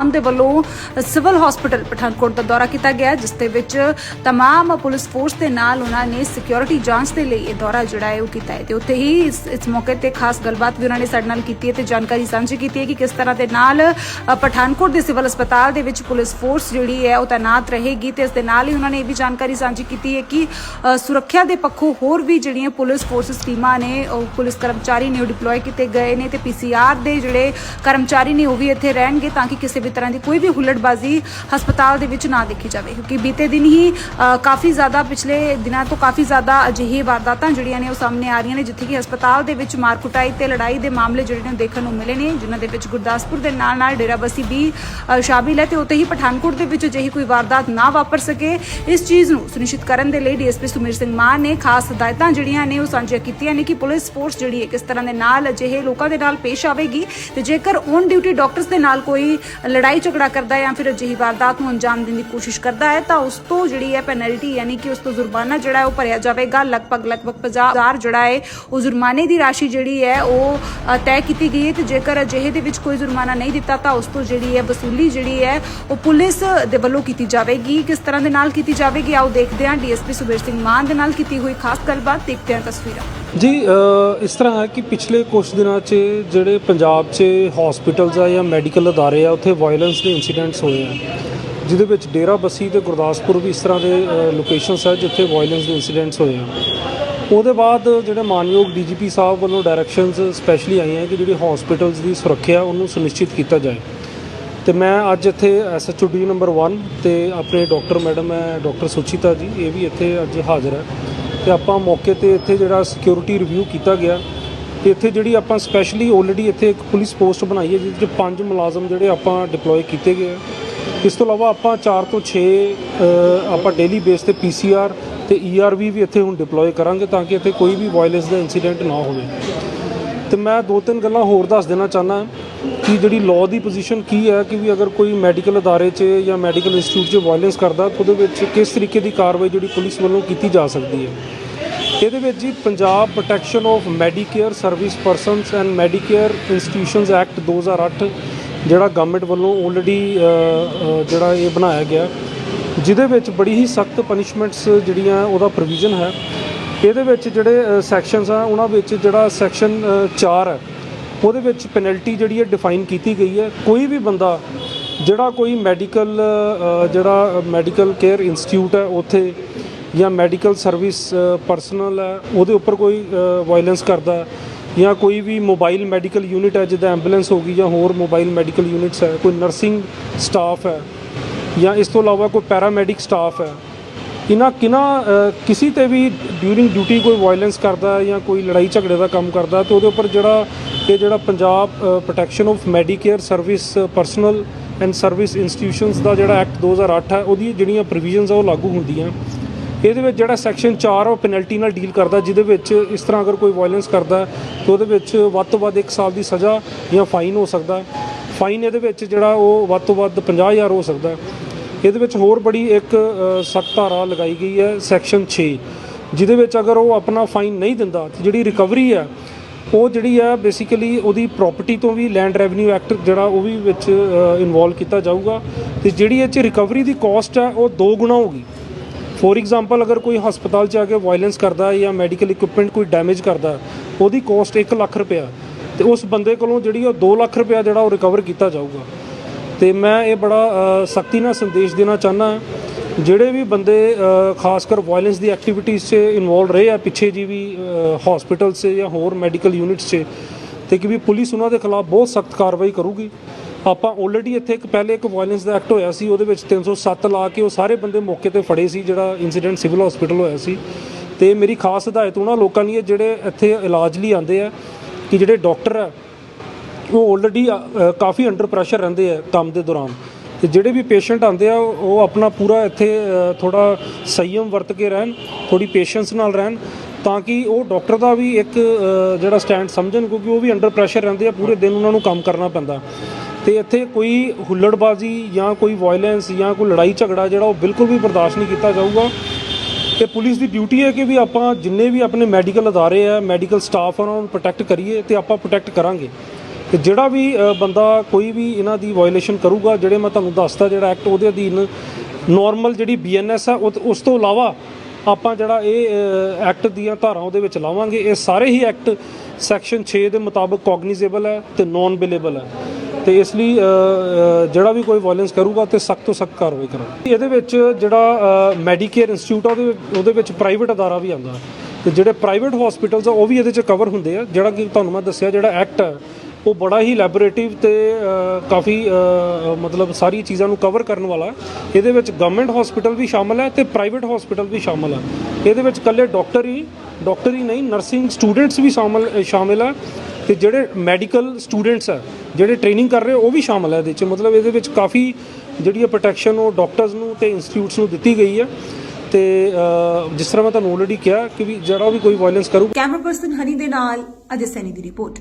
ਆਮ ਦੇ ਵੱਲੋਂ civil hospital Pathankot ਦਾ ਦੌਰਾ ਕੀਤਾ ਗਿਆ ਜਿਸ ਦੇ ਵਿੱਚ तमाम ਪੁਲਿਸ ਫੋਰਸ ਦੇ ਨਾਲ ਉਹਨਾਂ ਨੇ ਸਿਕਿਉਰਿਟੀ ਜਾਂਚ ਦੇ ਲਈ ਇਹ ਦੌਰਾ ਜਿਹੜਾ ਹੈ ਉਹ ਕੀਤਾ ਹੈ ਤੇ ਉੱਥੇ ਹੀ ਇਸ ਇਸ ਮੌਕੇ ਤੇ ਖਾਸ ਗੱਲਬਾਤ ਵੀ ਉਹਨਾਂ ਨੇ ਸਾਡੇ ਨਾਲ ਕੀਤੀ ਹੈ ਤੇ ਜਾਣਕਾਰੀ ਸਾਂਝੀ ਕੀਤੀ ਹੈ ਕਿ ਕਿਸ ਤਰ੍ਹਾਂ ਦੇ ਨਾਲ ਅ, ਪਠਾਨਕੋਟ ਦੇ ਸਿਵਲ ਹਸਪਤਾਲ ਦੇ ਵਿੱਚ ਪੁਲਿਸ ਫੋਰਸ ਜਿਹੜੀ ਹੈ ਉਹ ਤਾਇਨਾਤ ਰਹੇਗੀ ਤੇ ਇਸ ਦੇ ਨਾਲ ਹੀ ਉਹਨਾਂ ਨੇ ਇਹ ਵੀ ਜਾਣਕਾਰੀ ਸਾਂਝੀ ਕੀਤੀ ਹੈ ਕਿ ਅ, ਸੁਰੱਖਿਆ ਦੇ ਪੱਖੋਂ ਹੋਰ ਵੀ ਜਿਹੜੀਆਂ ਪੁਲਿਸ ਫੋਰਸਸ ਟੀਮਾਂ ਨੇ ਉਹ ਪੁਲਿਸ ਕਰਮਚਾਰੀ ਨੇ ਉਹ ਡਿਪਲੋਏ ਕੀਤੇ ਗਏ ਨੇ ਤੇ ਪੀਸੀਆਰ ਦੇ ਜਿਹੜੇ ਕਰਮਚਾਰੀ ਨੇ ਉਹ ਵੀ ਇੱਥੇ ਰਹਿਣਗੇ ਤਾਂ ਕਿ ਕਿਸੇ ਵੀ ਤਰ੍ਹਾਂ ਦੀ ਕੋਈ ਵੀ ਹੁੱਲੜਬਾਜ਼ੀ ਹਸਪਤਾਲ ਦੇ ਵਿੱਚ ਨਾ ਦੇਖੀ ਜਾਵੇ, ਕਿਉਂਕਿ ਬੀਤੇ ਦਿਨ ਹੀ ਕਾਫੀ ਜ਼ਿਆਦਾ ਪਿਛਲੇ ਦਿਨਾਂ ਤੋਂ ਕਾਫੀ ਜ਼ਿਆਦਾ ਅਜਿਹੀ ਵਾਰਦਾਤਾਂ ਜਿਹੜੀਆਂ ਨੇ ਉਹ ਸਾਹਮਣੇ ਆ ਰਹੀਆਂ ਨੇ, ਜਿੱਥੇ ਕਿ ਹਸਪਤਾਲ ਦੇ ਵਿੱਚ ਮਾਰ ਕੁਟਾਈ ਤੇ ਲੜਾਈ ਦੇ ਮਾਮਲੇ ਜਿਹੜੇ ਨੇ ਦੇਖਣ ਨੂੰ ਮਿਲੇ ਨੇ, ਜਿਨ੍ਹਾਂ ਦੇ ਵਿੱਚ ਗੁਰਦਾਸਪੁਰ ਦੇ ਨਾਲ ਨਾਲ ਡੇਰਾਬੱਸੀ ਵੀ ਸ਼ਾਮਿਲ ਹੈ ਤੇ ਉੱਥੇ ਹੀ ਪਠਾਨਕੋਟ ਦੇ ਵਿੱਚ ਅਜਿਹੀ ਕੋਈ ਵਾਰਦਾਤ ਨਾ ਵਾਪਰ ਸਕੇ। ਇਸ ਚੀਜ਼ ਨੂੰ ਸੁਨਿਸ਼ਚਿਤ ਕਰਨ ਦੇ ਲਈ ਡੀਐਸਪੀ ਸੁਮੀਰ ਸਿੰਘ ਮਾਨ ਨੇ ਖਾਸ ਹਦਾਇਤਾਂ ਜਿਹੜੀਆਂ ਨੇ ਉਹ ਸਾਂਝੀਆਂ ਕੀਤੀਆਂ ਨੇ ਕਿ ਪੁਲਿਸ ਫੋਰਸ ਜਿਹੜੀ ਹੈ ਕਿਸ ਤਰ੍ਹਾਂ ਦੇ ਨਾਲ ਅਜਿਹੇ ਲੋਕਾਂ ਦੇ ਨਾਲ ਪੇਸ਼ ਆਵੇਗੀ ਤੇ ਜੇਕਰ ਔਨ ਡਿਊਟੀ ਡਾਕਟਰਸ ਦੇ ਨਾਲ ਕੋਈ ਲੜਾਈ ਝਗੜਾ ਕਰਦਾ ਹੈ ਜਾਂ ਫਿਰ ਅਜਿਹੀ ਵਾਰਦਾਤ ਨੂੰ ਅੰਜਾਮ ਦੇਣ ਦੀ ਕੋਸ਼ਿਸ਼ ਕਰਦਾ ਹੈ, ਤਾਂ ਉਸ ਤੋਂ ਜਿਹੜੀ ਹੈ ਪੈਨਲਟੀ ਯਾਨੀ ਕਿ ਉਸ ਤੋਂ ਜੁਰਮਾਨਾ ਜਿਹੜਾ ਹੈ ਉਹ ਭਰਿਆ ਜਾਵੇਗਾ। ਲਗਭਗ ਲਗਭਗ 50000 ਜਿਹੜਾ ਹੈ ਉਹ ਜੁਰਮਾਨੇ ਦੀ ਰਾਸ਼ੀ ਜਿਹੜੀ ਹੈ ਉਹ ਤੈਅ ਕੀਤੀ ਗਈ ਹੈ ਤੇ ਜੇਕਰ ਅਜਿਹੇ ਦੇ ਵਿੱਚ ਕੋਈ ਜੁਰਮਾਨਾ ਨਹੀਂ ਦਿੱਤਾ, ਤਾਂ ਉਸ ਤੋਂ ਜਿਹੜੀ ਹੈ ਵਸੂਲੀ ਜਿਹੜੀ ਹੈ ਉਹ ਪੁਲਿਸ ਦੇ ਵੱਲੋਂ ਕੀਤੀ ਜਾਵੇਗੀ। ਕਿਸ ਤਰ੍ਹਾਂ ਦੇ ਨਾਲ ਕੀਤੀ ਜਾਵੇਗੀ, ਆਓ ਦੇਖਦੇ ਹਾਂ ਡੀਐਸਪੀ ਸੁਬੀਰ ਸਿੰਘ ਮਾਨ ਦੇ ਨਾਲ ਕੀਤੀ ਹੋਈ ਖਾਸ ਗੱਲਬਾਤ, ਦੇਖਦੇ ਹਾਂ ਤਸਵੀਰਾਂ। ਜੀ ਇਸ ਤਰ੍ਹਾਂ ਹੈ ਕਿ ਪਿਛਲੇ ਕੁਝ ਦਿਨਾਂ 'ਚ ਜਿਹੜੇ ਪੰਜਾਬ 'ਚ ਹਸਪੀਟਲਸ ਆ ਜਾਂ ਮੈਡੀਕਲ ਅਦਾਰੇ ਆ, ਉੱਥੇ ਵਾਇਲੈਂਸ ਦੇ ਇਨਸੀਡੈਂਟਸ ਹੋਏ ਆ। ਜਿਹਦੇ ਵਿੱਚ ਡੇਰਾ ਬੱਸੀ ਤੇ ਗੁਰਦਾਸਪੁਰ ਵੀ ਇਸ ਤਰ੍ਹਾਂ ਦੇ ਲੋਕੇਸ਼ਨਸ ਆ ਜਿੱਥੇ ਵਾਇਲੈਂਸ ਦੇ ਇਨਸੀਡੈਂਟਸ ਹੋਏ ਆ। ਉਹਦੇ ਬਾਅਦ ਜਿਹੜੇ ਮਾਨਯੋਗ ਡੀਜੀਪੀ ਸਾਹਿਬ ਵੱਲੋਂ ਡਾਇਰੈਕਸ਼ਨਸ ਸਪੈਸ਼ਲੀ ਆਈਆਂ ਕਿ ਜਿਹੜੇ ਹਸਪੀਟਲਸ ਦੀ ਸੁਰੱਖਿਆ ਉਹਨੂੰ ਸੁਨਿਸ਼ਚਿਤ ਕੀਤਾ ਜਾਏ। ਤੇ ਮੈਂ ਅੱਜ ਇੱਥੇ ਐਸਐਚਓ ਡੀ ਨੰਬਰ 1 ਤੇ ਆਪਣੇ ਡਾਕਟਰ ਮੈਡਮ ਹੈ ਡਾਕਟਰ ਸੁਚਿਤਾ ਜੀ, ਇਹ ਵੀ ਇੱਥੇ ਅੱਜ ਹਾਜ਼ਰ ਹੈ। ਤੇ ਆਪਾਂ ਮੌਕੇ ਤੇ ਇੱਥੇ ਜਿਹੜਾ ਸਿਕਿਉਰਿਟੀ ਰਿਵਿਊ ਕੀਤਾ ਗਿਆ ਤੇ ਇੱਥੇ ਜਿਹੜੀ ਆਪਾਂ ਸਪੈਸ਼ਲੀ ਆਲਰੇਡੀ ਇੱਥੇ ਇੱਕ ਪੁਲਿਸ ਪੋਸਟ ਬਣਾਈ ਹੈ ਜਿਹਦੇ 'ਚ ਪੰਜ ਮੁਲਾਜ਼ਮ ਜਿਹੜੇ ਆਪਾਂ ਡਿਪਲੋਏ ਕੀਤੇ ਗਏ ਇਸ ਤੋਂ ਇਲਾਵਾ ਆਪਾਂ 4 ਤੋਂ 6 ਆਪਾਂ ਡੇਲੀ ਬੇਸ ਤੇ ਪੀਸੀਆਰ ਤੇ ਈਆਰਵੀ ਵੀ ਇੱਥੇ ਹੁਣ ਡਿਪਲੋਏ ਕਰਾਂਗੇ ਤਾਂ ਕਿ ਇੱਥੇ ਕੋਈ ਵੀ ਵਾਇਲੈਂਸ ਦਾ ਇਨਸੀਡੈਂਟ ਨਾ ਹੋਵੇ। ਤੇ ਮੈਂ ਦੋ ਤਿੰਨ ਗੱਲਾਂ ਹੋਰ ਦੱਸ ਦੇਣਾ ਚਾਹਨਾ ਕਿ ਜਿਹੜੀ ਲਾਅ ਦੀ ਪੋਜੀਸ਼ਨ ਕੀ ਹੈ ਕਿ ਵੀ ਅਗਰ ਕੋਈ ਮੈਡੀਕਲ ਅਦਾਰੇ 'ਚ ਜਾਂ ਮੈਡੀਕਲ ਇੰਸਟੀਚਿਊਟ 'ਚ ਵਾਇਲੈਂਸ ਕਰਦਾ, ਤਾਂ ਉਹਦੇ ਵਿੱਚ ਕਿਸ ਤਰੀਕੇ ਦੀ ਕਾਰਵਾਈ ਜਿਹੜੀ ਪੁਲਿਸ ਵੱਲੋਂ ਕੀਤੀ ਜਾ ਸਕਦੀ ਹੈ? ਇਹਦੇ ਵਿੱਚ ਜੀ Punjab protection of medicare service persons and medicare institutions act 2008 ਜਿਹੜਾ ਗਵਰਨਮੈਂਟ ਵੱਲੋਂ ਆਲਰੇਡੀ ਜਿਹੜਾ ਇਹ ਬਣਾਇਆ ਗਿਆ, ਜਿਹਦੇ ਵਿੱਚ ਬੜੀ ਹੀ ਸਖਤ ਪਨਿਸ਼ਮੈਂਟਸ ਜਿਹੜੀਆਂ ਉਹਦਾ ਪ੍ਰੋਵੀਜ਼ਨ ਹੈ। ਇਹਦੇ ਵਿੱਚ ਜਿਹੜੇ ਸੈਕਸ਼ਨਸ ਆ, ਉਹਨਾਂ ਵਿੱਚ ਜਿਹੜਾ ਸੈਕਸ਼ਨ 4 ਹੈ। ਉਹਦੇ ਵਿੱਚ ਪੈਨਲਟੀ ਜਿਹੜੀ ਹੈ ਡਿਫਾਈਨ ਕੀਤੀ ਗਈ ਹੈ। ਕੋਈ ਵੀ ਬੰਦਾ, ਜਿਹੜਾ ਕੋਈ ਮੈਡੀਕਲ ਜਿਹੜਾ ਮੈਡੀਕਲ ਕੇਅਰ ਇੰਸਟੀਚਿਊਟ ਹੈ ਉੱਥੇ ਜਾਂ ਮੈਡੀਕਲ ਸਰਵਿਸ ਪਰਸਨਲ ਹੈ, ਉਹਦੇ ਉੱਪਰ ਕੋਈ ਵਾਇਲੈਂਸ ਕਰਦਾ ਜਾਂ ਕੋਈ ਵੀ ਮੋਬਾਈਲ ਮੈਡੀਕਲ ਯੂਨਿਟ ਹੈ, ਜਿੱਦਾਂ ਐਂਬੂਲੈਂਸ ਹੋ ਗਈ ਜਾਂ ਹੋਰ ਮੋਬਾਈਲ ਮੈਡੀਕਲ ਯੂਨਿਟਸ ਹੈ, ਕੋਈ ਨਰਸਿੰਗ ਸਟਾਫ ਹੈ ਜਾਂ ਇਸ ਤੋਂ ਇਲਾਵਾ ਕੋਈ ਪੈਰਾਮੈਡਿਕ ਸਟਾਫ ਹੈ ਇਹਨਾਂ ਕਿਨਾਂ ਕਿਸੇ ਤੇ ਵੀ ਡਿਊਰਿੰਗ ਡਿਊਟੀ ਕੋਈ ਵਾਇਲੈਂਸ ਕਰਦਾ ਜਾਂ ਕੋਈ ਲੜਾਈ ਝਗੜੇ ਦਾ ਕੰਮ ਕਰਦਾ ਹੈ, ਤੇ ਉਹਦੇ ਉੱਪਰ ਜਿਹੜਾ ਇਹ ਜਿਹੜਾ Punjab protection of medicare service personal and service institutions ਦਾ ਜਿਹੜਾ ਐਕਟ 2008 ਹੈ, ਉਹਦੀ ਜਿਹੜੀਆਂ ਪ੍ਰੋਵੀਜ਼ਨਸ ਆ ਉਹ ਲਾਗੂ ਹੁੰਦੀਆਂ। ਇਹਦੇ ਵਿੱਚ ਜਿਹੜਾ ਸੈਕਸ਼ਨ 4 ਉਹ ਪੈਨਲਟੀ ਨਾਲ ਡੀਲ ਕਰਦਾ, ਜਿਹਦੇ ਵਿੱਚ ਇਸ ਤਰ੍ਹਾਂ ਅਗਰ ਕੋਈ ਵਾਇਲੈਂਸ ਕਰਦਾ ਤਾਂ ਉਹਦੇ ਵਿੱਚ ਵੱਧ ਤੋਂ ਵੱਧ 1 ਸਾਲ ਦੀ ਸਜ਼ਾ ਜਾਂ ਫਾਈਨ ਹੋ ਸਕਦਾ ਫਾਈਨ ਇਹਦੇ ਵਿੱਚ ਜਿਹੜਾ ਉਹ ਵੱਧ ਤੋਂ ਵੱਧ 50000 ਹੋ ਸਕਦਾ ਇਹਦੇ ਵਿੱਚ ਹੋਰ ਬੜੀ ਇੱਕ ਸਖਤ ਧਾਰਾ ਲਗਾਈ ਗਈ ਹੈ ਸੈਕਸ਼ਨ 6 ਜਿਹਦੇ ਵਿੱਚ ਅਗਰ ਉਹ ਆਪਣਾ ਫਾਈਨ ਨਹੀਂ ਦਿੰਦਾ, ਤੇ ਜਿਹੜੀ ਰਿਕਵਰੀ ਹੈ, ਉਹ ਜਿਹੜੀ ਹੈ ਬੇਸਿਕਲੀ ਉਹਦੀ ਪ੍ਰਾਪਰਟੀ ਤੋਂ ਵੀ ਲੈਂਡ ਰੈਵਨਿਊ ਐਕਟ ਜਿਹੜਾ ਉਹ ਵੀ ਵਿੱਚ ਇਨਵੋਲਵ ਕੀਤਾ ਜਾਊਗਾ। ਤੇ ਜਿਹੜੀ ਇਹ ਚ ਰਿਕਵਰੀ ਦੀ ਕਾਸਟ ਹੈ, ਉਹ ਦੋ ਗੁਣਾ ਹੋਗੀ ਫੋਰ ਐਗਜ਼ਾਮਪਲ ਅਗਰ ਕੋਈ ਹਸਪਤਾਲ 'ਚ ਆ ਕੇ ਵਾਇਲੈਂਸ ਕਰਦਾ ਜਾਂ ਮੈਡੀਕਲ ਇਕਵਿਪਮੈਂਟ ਕੋਈ ਡੈਮੇਜ ਕਰਦਾ ਉਹਦੀ ਕਾਸਟ 1 ਲੱਖ ਰੁਪਇਆ। ਤੇ ਉਸ ਬੰਦੇ ਕੋਲੋਂ ਜਿਹੜੀ ਉਹ 2 ਲੱਖ ਰੁਪਇਆ ਜਿਹੜਾ ਉਹ ਰਿਕਵਰ ਕੀਤਾ ਜਾਊਗਾ। ਤੇ ਮੈਂ ਇਹ ਬੜਾ ਸਖਤੀ ਨਾਲ ਸੰਦੇਸ਼ ਦੇਣਾ ਚਾਹੁੰਦਾ ਜਿਹੜੇ ਵੀ ਬੰਦੇ ਖਾਸ ਕਰ ਵਾਇਲੈਂਸ ਦੀ ਐਕਟੀਵਿਟੀਜ਼ 'ਚ ਇਨਵੋਲਵ ਰਹੇ ਆ, ਪਿੱਛੇ ਜੀ ਵੀ ਹਸਪੀਟਲ 'ਚ ਜਾਂ ਹੋਰ ਮੈਡੀਕਲ ਯੂਨਿਟਸ 'ਚ, ਤੇ ਕਿ ਵੀ ਪੁਲਿਸ ਉਹਨਾਂ ਦੇ ਖਿਲਾਫ ਬਹੁਤ ਸਖਤ ਕਾਰਵਾਈ ਕਰੂਗੀ। ਆਪਾਂ ਆਲਰੇਡੀ ਇੱਥੇ ਇੱਕ, ਪਹਿਲੇ ਇੱਕ ਵਾਇਲੈਂਸ ਦਾ ਐਕਟ ਹੋਇਆ ਸੀ, ਉਹਦੇ ਵਿੱਚ 307 ਲਾ ਕੇ ਉਹ ਸਾਰੇ ਬੰਦੇ ਮੌਕੇ ਤੇ ਫੜੇ ਸੀ, ਜਿਹੜਾ ਇਨਸੀਡੈਂਟ ਸਿਵਲ ਹਸਪੀਟਲ ਹੋਇਆ ਸੀ। ਤੇ ਮੇਰੀ ਖਾਸ ਹਦਾਇਤ ਉਹਨਾਂ ਲੋਕਾਂ ਲਈ ਹੈ, ਜਿਹੜੇ ਇੱਥੇ ਇਲਾਜ ਲਈ ਆਉਂਦੇ ਆ, ਕਿ ਜਿਹੜੇ ਡਾਕਟਰ ਆ ਉਹ ਆਲਰੇਡੀ ਕਾਫੀ ਅੰਡਰ ਪ੍ਰੈਸ਼ਰ ਰਹਿੰਦੇ ਆ ਕੰਮ ਦੇ ਦੌਰਾਨ। ਤੇ ਜਿਹੜੇ ਵੀ ਪੇਸ਼ੈਂਟ ਆਉਂਦੇ ਆ, ਉਹ ਆਪਣਾ ਪੂਰਾ ਇੱਥੇ ਥੋੜਾ ਸੰਯਮ ਵਰਤ ਕੇ ਰਹਿਣ ਥੋੜੀ ਪੇਸ਼ੈਂਸ ਨਾਲ ਰਹਿਣ, ਤਾਂ ਕਿ ਉਹ ਡਾਕਟਰ ਦਾ ਵੀ ਇੱਕ ਜਿਹੜਾ ਸਟੈਂਡ ਸਮਝਣ, ਕਿਉਂਕਿ ਉਹ ਵੀ ਅੰਡਰ ਪ੍ਰੈਸ਼ਰ ਰਹਿੰਦੇ ਆ, ਪੂਰੇ ਦਿਨ ਉਹਨਾਂ ਨੂੰ ਕੰਮ ਕਰਨਾ ਪੈਂਦਾ। ਤੇ ਇੱਥੇ ਕੋਈ ਹੁੱਲੜਬਾਜ਼ੀ ਜਾਂ ਕੋਈ ਵਾਇਲੈਂਸ ਜਾਂ ਕੋਈ ਲੜਾਈ ਝਗੜਾ ਜਿਹੜਾ, ਉਹ ਬਿਲਕੁਲ ਵੀ ਬਰਦਾਸ਼ਤ ਨਹੀਂ ਕੀਤਾ ਜਾਊਗਾ। ਤੇ ਪੁਲਿਸ ਦੀ ਡਿਊਟੀ ਹੈ ਕਿ ਵੀ ਆਪਾਂ ਜਿੰਨੇ ਵੀ ਆਪਣੇ ਮੈਡੀਕਲ ਅਦਾਰੇ ਆ ਮੈਡੀਕਲ ਸਟਾਫ ਆ ਉਹਨਾਂ ਨੂੰ ਪ੍ਰੋਟੈਕਟ ਕਰੀਏ ਤੇ ਆਪਾਂ ਪ੍ਰੋਟੈਕਟ ਕਰਾਂਗੇ। ਤੇ ਜਿਹੜਾ ਵੀ ਬੰਦਾ ਕੋਈ ਵੀ ਇਹਨਾਂ ਦੀ ਵਾਇਓਲੇਸ਼ਨ ਕਰੂਗਾ, ਜਿਹੜੇ ਮੈਂ ਤੁਹਾਨੂੰ ਦੱਸਦਾ ਜਿਹੜਾ ਐਕਟ ਉਹਦੇ ਅਧੀਨ ਨਾਰਮਲ ਜਿਹੜੀ ਬੀਐਨਐਸ ਹੈ ਉਹ ਉਸ ਤੋਂ ਇਲਾਵਾ ਆਪਾਂ ਜਿਹੜਾ ਇਹ ਐਕਟ ਦੀਆਂ ਧਾਰਾਂ ਉਹਦੇ ਵਿੱਚ ਲਾਵਾਂਗੇ। ਇਹ ਸਾਰੇ ਹੀ ਐਕਟ ਸੈਕਸ਼ਨ 6 ਦੇ ਮੁਤਾਬਕ ਕੋਗਨੀਜ਼ੇਬਲ ਹੈ ਤੇ ਨਾਨ ਬਿਲੇਬਲ ਹੈ। ਤੇ ਇਸ ਲਈ ਜਿਹੜਾ ਵੀ ਕੋਈ ਵਾਇਲੈਂਸ ਕਰੂਗਾ ਤੇ ਸਖਤ ਤੋਂ ਸਖਤ ਕਾਰਵਾਈ ਕਰਾਂਗੇ। ਇਹਦੇ ਵਿੱਚ ਜਿਹੜਾ ਮੈਡੀਕੇਅਰ ਇੰਸਟੀਚਿਊਟ ਆ, ਉਹਦੇ ਉਹਦੇ ਵਿੱਚ ਪ੍ਰਾਈਵੇਟ ਅਦਾਰਾ ਵੀ ਆਉਂਦਾ। ਤੇ ਜਿਹੜੇ ਪ੍ਰਾਈਵੇਟ ਹਸਪੀਟਲਸ ਆ, ਉਹ ਵੀ ਇਹਦੇ ਚ ਕਵਰ ਹੁੰਦੇ ਆ। ਜਿਹੜਾ ਕਿ ਤੁਹਾਨੂੰ ਮੈਂ ਦੱਸਿਆ ਜਿਹੜਾ ਐਕਟ ਹੈ ਉਹ ਬੜਾ ਹੀ ਲੈਬੋਰੇਟਿਵ ਤੇ ਕਾਫੀ ਮਤਲਬ ਸਾਰੀ ਚੀਜ਼ਾਂ ਨੂੰ ਕਵਰ ਕਰਨ ਵਾਲਾ ਇਹਦੇ ਵਿੱਚ ਗਵਰਨਮੈਂਟ ਹਸਪੀਟਲ ਵੀ ਸ਼ਾਮਲ ਹੈ ਤੇ ਪ੍ਰਾਈਵੇਟ ਹਸਪੀਟਲ ਵੀ ਸ਼ਾਮਲ ਹੈ। ਇਹਦੇ ਵਿੱਚ ਇਕੱਲੇ ਡਾਕਟਰ ਹੀ ਡਾਕਟਰ ਹੀ ਨਹੀਂ ਨਰਸਿੰਗ ਸਟੂਡੈਂਟਸ ਵੀ ਸ਼ਾਮਲ ਸ਼ਾਮਿਲ ਹੈ। ਤੇ ਜਿਹੜੇ ਮੈਡੀਕਲ ਸਟੂਡੈਂਟਸ ਹੈ, ਜਿਹੜੇ ਟ੍ਰੇਨਿੰਗ ਕਰ ਰਹੇ, ਉਹ ਵੀ ਸ਼ਾਮਲ ਹੈ ਇਹਦੇ ਵਿੱਚ। ਮਤਲਬ ਇਹਦੇ ਵਿੱਚ ਕਾਫੀ ਜਿਹੜੀ ਹੈ ਪ੍ਰੋਟੈਕਸ਼ਨ ਉਹ ਡਾਕਟਰਸ ਨੂੰ ਤੇ ਇੰਸਟੀਟਿਊਟਸ ਨੂੰ ਦਿੱਤੀ ਗਈ ਹੈ। ਤੇ ਜਿਸ ਤਰ੍ਹਾਂ ਮੈਂ ਤੁਹਾਨੂੰ ਆਲਰੇਡੀ ਕਿਹਾ ਕਿ ਵੀ ਜਿਹੜਾ ਵੀ ਕੋਈ ਵਾਇਲੈਂਸ ਕਰੂ ਕੈਮਰਾ ਪਰਸਨ ਹਨੀ ਦੇ ਨਾਲ ਅਜੇ ਸੈਨੀ ਦੀ ਰਿਪੋਰਟ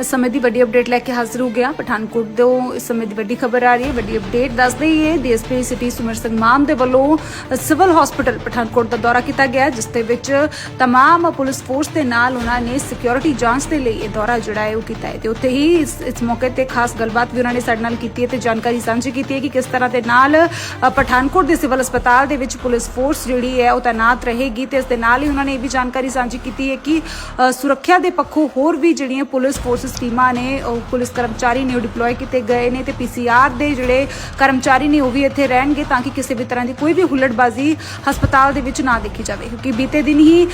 ਇਸ ਸਮੇਂ ਦੀ ਵੱਡੀ ਅਪਡੇਟ ਲੈ ਕੇ ਹਾਜ਼ਰ ਹੋ ਗਿਆ ਪਠਾਨਕੋਟ ਤੋਂ ਇਸ ਸਮੇਂ ਦੀ ਵੱਡੀ ਖਬਰ ਆ ਰਹੀ ਹੈ ਵੱਡੀ ਅਪਡੇਟ ਦੱਸ ਰਹੀ ਹੈ ਡੀਐਸਪੀ ਸਿਟੀ ਸੁਮਰ ਸਿੰਘ ਮਾਨ ਦੇ ਵੱਲੋਂ ਸਿਵਲ ਹਸਪੀਟਲ ਪਠਾਨਕੋਟ ਦਾ ਦੌਰਾ ਕੀਤਾ ਗਿਆ ਜਿਸ ਦੇ ਵਿੱਚ तमाम ਪੁਲਿਸ ਫੋਰਸ ਦੇ ਨਾਲ ਉਹਨਾਂ ਨੇ ਸਿਕਿਉਰਿਟੀ ਜਾਂਚ ਦੇ ਲਈ ਇਹ ਦੌਰਾ ਜਿਹੜਾ ਹੈ ਉਹ ਕੀਤਾ ਹੈ ਤੇ ਉੱਥੇ ਹੀ ਇਸ ਇਸ ਮੌਕੇ ਤੇ ਖਾਸ ਗੱਲਬਾਤ ਵੀ ਉਹਨਾਂ ਨੇ ਸਾਡੇ ਨਾਲ ਕੀਤੀ ਹੈ ਤੇ ਜਾਣਕਾਰੀ ਸਾਂਝੀ ਕੀਤੀ ਹੈ ਕਿ ਕਿਸ ਤਰ੍ਹਾਂ ਦੇ ਨਾਲ ਅ, ਪਠਾਨਕੋਟ ਦੇ ਸਿਵਲ ਹਸਪਤਾਲ ਦੇ ਵਿੱਚ ਪੁਲਿਸ ਫੋਰਸ ਜਿਹੜੀ ਹੈ ਉਹ ਤਾਇਨਾਤ ਰਹੇਗੀ ਤੇ ਇਸ ਦੇ ਨਾਲ ਹੀ ਉਹਨਾਂ ਨੇ ਇਹ ਵੀ ਜਾਣਕਾਰੀ ਸਾਂਝੀ ਕੀਤੀ ਹੈ ਕਿ ਅ, ਸੁਰੱਖਿਆ ਦੇ ਪੱਖੋਂ ਹੋਰ ਵੀ ਜਿਹੜੀਆਂ ਪੁਲਿਸ ਫੋਰਸਸ ਟੀਮਾਂ ਨੇ, ਉਹ ਪੁਲਿਸ ਕਰਮਚਾਰੀ ਨੇ ਉਹ ਡਿਪਲੋਏ ਕੀਤੇ ਗਏ ਨੇ ਤੇ ਪੀਸੀਆਰ ਦੇ ਜਿਹੜੇ ਕਰਮਚਾਰੀ ਨੇ ਉਹ ਵੀ ਇੱਥੇ ਰਹਿਣਗੇ ਤਾਂ ਕਿ ਕਿਸੇ ਵੀ ਤਰ੍ਹਾਂ ਦੀ ਕੋਈ ਵੀ ਹੁੱਲੜਬਾਜ਼ੀ ਹਸਪਤਾਲ ਦੇ ਵਿੱਚ ਨਾ ਦੇਖੀ ਜਾਵੇ। ਕਿਉਂਕਿ ਬੀਤੇ ਦਿਨ ਹੀ